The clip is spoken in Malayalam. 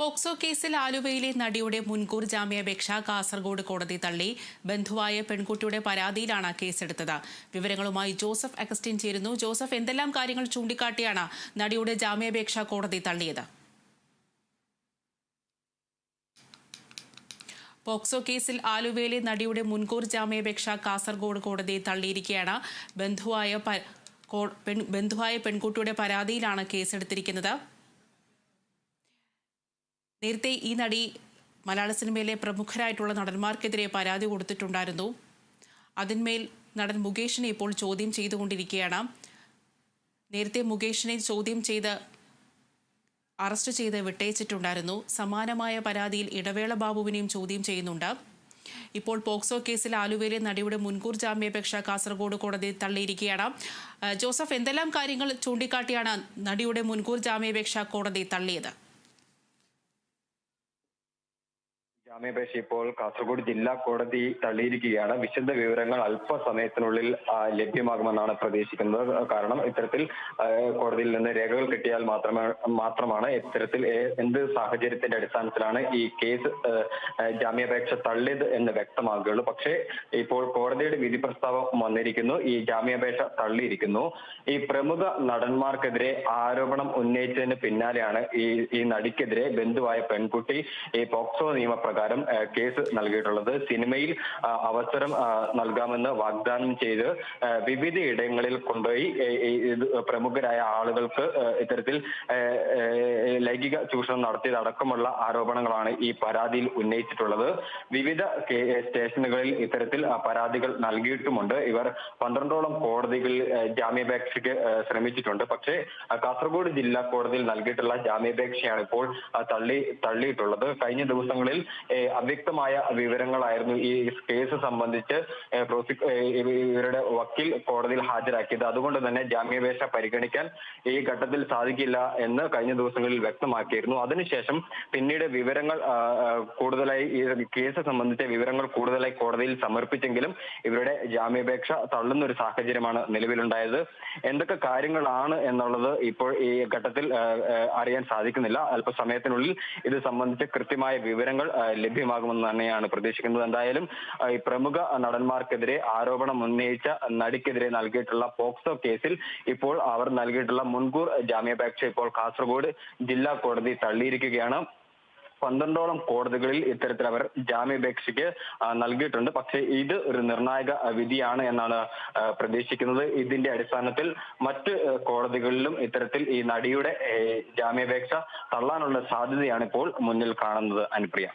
പോക്സോ കേസിൽ ആലുവയിലെ നടിയുടെ മുൻകൂർ ജാമ്യാപേക്ഷ കാസർഗോഡ് കോടതി തള്ളി. ബന്ധുവായ പെൺകുട്ടിയുടെ പരാതിയിലാണ് കേസെടുത്തത്. വിവരങ്ങളുമായി ജോസഫ് അഗസ്റ്റിൻ ചേരുന്നു. ജോസഫ് എന്തെല്ലാം കാര്യങ്ങൾ ചൂണ്ടിക്കാട്ടിയാണ് നടിയുടെ ജാമ്യാപേക്ഷ കോടതി തള്ളിയത്? പോക്സോ കേസിൽ ആലുവയിലെ നടിയുടെ മുൻകൂർ ജാമ്യാപേക്ഷ കാസർഗോഡ് കോടതി തള്ളിയിരിക്കുകയാണ്. ബന്ധുവായ ബന്ധുവായ പെൺകുട്ടിയുടെ പരാതിയിലാണ് കേസെടുത്തിരിക്കുന്നത്. നേരത്തെ ഈ നടി മലയാള സിനിമയിലെ പ്രമുഖരായിട്ടുള്ള നടന്മാർക്കെതിരെ പരാതി കൊടുത്തിട്ടുണ്ടായിരുന്നു. അതിന്മേൽ നടൻ മുകേഷിനെ ഇപ്പോൾ ചോദ്യം ചെയ്തുകൊണ്ടിരിക്കുകയാണ്. നേരത്തെ മുകേഷിനെ ചോദ്യം ചെയ്ത് അറസ്റ്റ് ചെയ്ത് വിട്ടയച്ചിട്ടുണ്ടായിരുന്നു. സമാനമായ പരാതിയിൽ ഇടവേള ബാബുവിനെയും ചോദ്യം ചെയ്യുന്നുണ്ട്. ഇപ്പോൾ പോക്സോ കേസിൽ ആലുവയിലെ നടിയുടെ മുൻകൂർ ജാമ്യാപേക്ഷ കാസർഗോഡ് കോടതി തള്ളിയിരിക്കുകയാണ്. ജോസഫ് എന്തെല്ലാം കാര്യങ്ങൾ ചൂണ്ടിക്കാട്ടിയാണ് നടിയുടെ മുൻകൂർ ജാമ്യാപേക്ഷ കോടതി തള്ളിയത്? ജാമ്യാപേക്ഷ ഇപ്പോൾ കാസർഗോഡ് ജില്ലാ കോടതി തള്ളിയിരിക്കുകയാണ്. വിശദ വിവരങ്ങൾ അല്പസമയത്തിനുള്ളിൽ ലഭ്യമാകുമെന്നാണ് പ്രതീക്ഷിക്കുന്നത്. കാരണം ഇത്തരത്തിൽ കോടതിയിൽ നിന്ന് രേഖകൾ കിട്ടിയാൽ മാത്രമേ മാത്രമാണ് ഇത്തരത്തിൽ എന്ത് സാഹചര്യത്തിന്റെ അടിസ്ഥാനത്തിലാണ് ഈ കേസ് ജാമ്യാപേക്ഷ തള്ളിയത് എന്ന് വ്യക്തമാകുകയുള്ളൂ. പക്ഷേ ഇപ്പോൾ കോടതിയുടെ വിധി പ്രസ്താവം വന്നിരിക്കുന്നു. ഈ ജാമ്യാപേക്ഷ തള്ളിയിരിക്കുന്നു. ഈ പ്രമുഖ നടന്മാർക്കെതിരെ ആരോപണം ഉന്നയിച്ചതിന് പിന്നാലെയാണ് ഈ ഈ നടിക്കെതിരെ ബന്ധുവായ പെൺകുട്ടി ഈ പോക്സോ നിയമപ്രകാരം ആ, കേസ് നൽകിയിട്ടുള്ളത്. സിനിമയിൽ അവസരം നൽകാമെന്ന് വാഗ്ദാനം ചെയ്ത് വിവിധ ഇടങ്ങളിൽ കൊണ്ടുപോയി പ്രമുഖരായ ആളുകൾക്ക് ഇത്തരത്തിൽ ലൈംഗിക ചൂഷണം നടത്തിയതടക്കമുള്ള ആരോപണങ്ങളാണ് ഈ പരാതിയിൽ ഉന്നയിച്ചിട്ടുള്ളത്. വിവിധ സ്റ്റേഷനുകളിൽ ഇത്തരത്തിൽ പരാതികൾ നൽകിയിട്ടുമുണ്ട്. ഇവർ പന്ത്രണ്ടോളം കോടതികളിൽ ജാമ്യാപേക്ഷയ്ക്ക് ശ്രമിച്ചിട്ടുണ്ട്. പക്ഷേ കാസർഗോഡ് ജില്ലാ കോടതിയിൽ നൽകിയിട്ടുള്ള ജാമ്യാപേക്ഷയാണ് ഇപ്പോൾ തള്ളി തള്ളിയിട്ടുള്ളത്. കഴിഞ്ഞ ദിവസങ്ങളിൽ അവ്യക്തമായ വിവരങ്ങളായിരുന്നു ഈ കേസ് സംബന്ധിച്ച് ഇവരുടെ വക്കീൽ കോടതിയിൽ ഹാജരാക്കിയത്. അതുകൊണ്ട് തന്നെ ജാമ്യാപേക്ഷ പരിഗണിക്കാൻ ഈ ഘട്ടത്തിൽ സാധിക്കില്ല എന്ന് കഴിഞ്ഞ ദിവസങ്ങളിൽ വ്യക്തമാക്കിയിരുന്നു. അതിനുശേഷം പിന്നീട് വിവരങ്ങൾ കൂടുതലായി ഈ കേസ് സംബന്ധിച്ച വിവരങ്ങൾ കൂടുതലായി കോടതിയിൽ സമർപ്പിച്ചെങ്കിലും ഇവരുടെ ജാമ്യാപേക്ഷ തള്ളുന്ന ഒരു സാഹചര്യമാണ് നിലവിലുണ്ടായത്. എന്തൊക്കെ കാര്യങ്ങളാണ് എന്നുള്ളത് ഇപ്പോൾ ഈ ഘട്ടത്തിൽ അറിയാൻ സാധിക്കുന്നില്ല. അല്പസമയത്തിനുള്ളിൽ ഇത് സംബന്ധിച്ച് കൃത്യമായ വിവരങ്ങൾ ലഭ്യമാകുമെന്ന് തന്നെയാണ് പ്രതീക്ഷിക്കുന്നത്. എന്തായാലും ഈ പ്രമുഖ നടന്മാർക്കെതിരെ ആരോപണം ഉന്നയിച്ച നടിക്കെതിരെ നൽകിയിട്ടുള്ള പോക്സോ കേസിൽ ഇപ്പോൾ അവർ നൽകിയിട്ടുള്ള മുൻകൂർ ജാമ്യാപേക്ഷ ഇപ്പോൾ കാസർഗോഡ് ജില്ലാ കോടതി തള്ളിയിരിക്കുകയാണ്. പന്ത്രണ്ടോളം കോടതികളിൽ ഇത്തരത്തിൽ അവർ ജാമ്യാപേക്ഷയ്ക്ക് നൽകിയിട്ടുണ്ട്. പക്ഷേ ഇത് ഒരു നിർണായക വിധിയാണ് എന്നാണ് പ്രതീക്ഷിക്കുന്നത്. ഇതിന്റെ അടിസ്ഥാനത്തിൽ മറ്റ് കോടതികളിലും ഇത്തരത്തിൽ ഈ നടിയുടെ ജാമ്യാപേക്ഷ തള്ളാനുള്ള സാധ്യതയാണ് ഇപ്പോൾ മുന്നിൽ കാണുന്നത് അനുപ്രിയ.